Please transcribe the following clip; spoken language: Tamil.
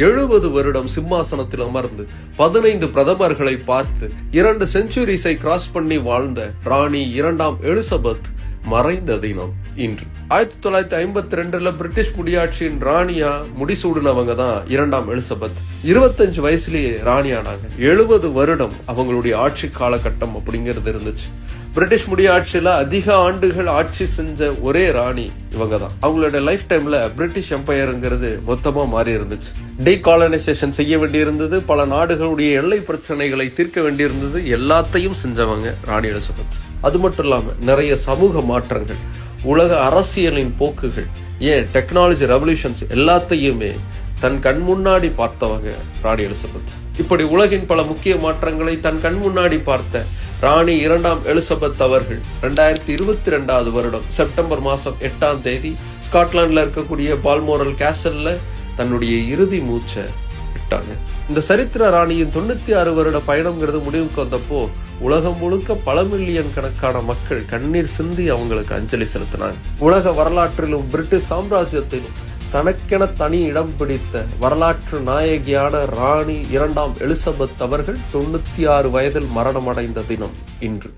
எழுபது வருடம் சிம்மாசனத்தில் அமர்ந்து பதினைந்து பிரதமர்களை பார்த்து இரண்டு செஞ்சுரிஸை கிராஸ் பண்ணி வாழ்ந்த ராணி இரண்டாம் எலிசபெத் மறைந்த தினம் இன்று. ஆயிரத்தி தொள்ளாயிரத்தி ஐம்பத்தி ரெண்டுல பிரிட்டிஷ் முடியாட்சியின் ராணியா முடிசூடினவங்க தான் இரண்டாம் எலிசபெத். இருபத்தஞ்சு வயசுலயே ராணி ஆனாங்க எழுபது வருடம் அவங்களுடைய ஆட்சி காலகட்டம் அப்படிங்கிறது இருந்துச்சு. பிரிட்டிஷ் முடியாட்சியில அதிக ஆண்டுகள் ஆட்சி செஞ்ச ஒரே ராணி இவங்க தான் அவங்களோட லைஃப் டைம்ல பிரிட்டிஷ் எம்பையருங்கிறது மொத்தமா மாறி இருந்துச்சு. டீகாலனைசேஷன் செய்ய வேண்டியிருந்தது பல நாடுகளுடைய எல்லை பிரச்சனைகளை தீர்க்க வேண்டியிருந்தது எல்லாத்தையும் செஞ்சவங்க ராணி எலிசபெத் அது மட்டும் இல்லாம நிறைய சமூக மாற்றங்கள் உலக அரசியலின் போக்குகள் ஏன் டெக்னாலஜி ரெவல்யூஷன்ஸ் எல்லாத்தையுமே தன் கண் முன்னாடி பார்த்தவங்க ராணி எலிசபெத் இப்படி உலகின் பல முக்கிய மாற்றங்களை தன் கண் முன்னாடி பார்த்த ராணி இரண்டாம் எலிசபெத் அவர்கள் ரெண்டாயிரத்தி இருபத்தி ரெண்டாவது வருடம் செப்டம்பர் மாதம் எட்டாம் தேதி ஸ்காட்லாண்டில் இருக்கக்கூடிய பால்மோரல் கேசல்ல தன்னுடைய இறுதி மூச்சை விட்டாங்க இந்த சரித்திர ராணியின் தொண்ணூத்தி ஆறு வருட பயணம்ங்கிறது முடிவுக்கு வந்தப்போ உலகம் முழுக்க பல மில்லியன் கணக்கான மக்கள் கண்ணீர் சிந்தி அவங்களுக்கு அஞ்சலி செலுத்தினாங்க. உலக வரலாற்றிலும் பிரிட்டிஷ் சாம்ராஜ்யத்திலும் தனக்கென தனி இடம் பிடித்த வரலாற்று நாயகியான ராணி இரண்டாம் எலிசபெத் அவர்கள் தொண்ணூத்தி ஆறு வயதில் மரணமடைந்த தினம் இன்று.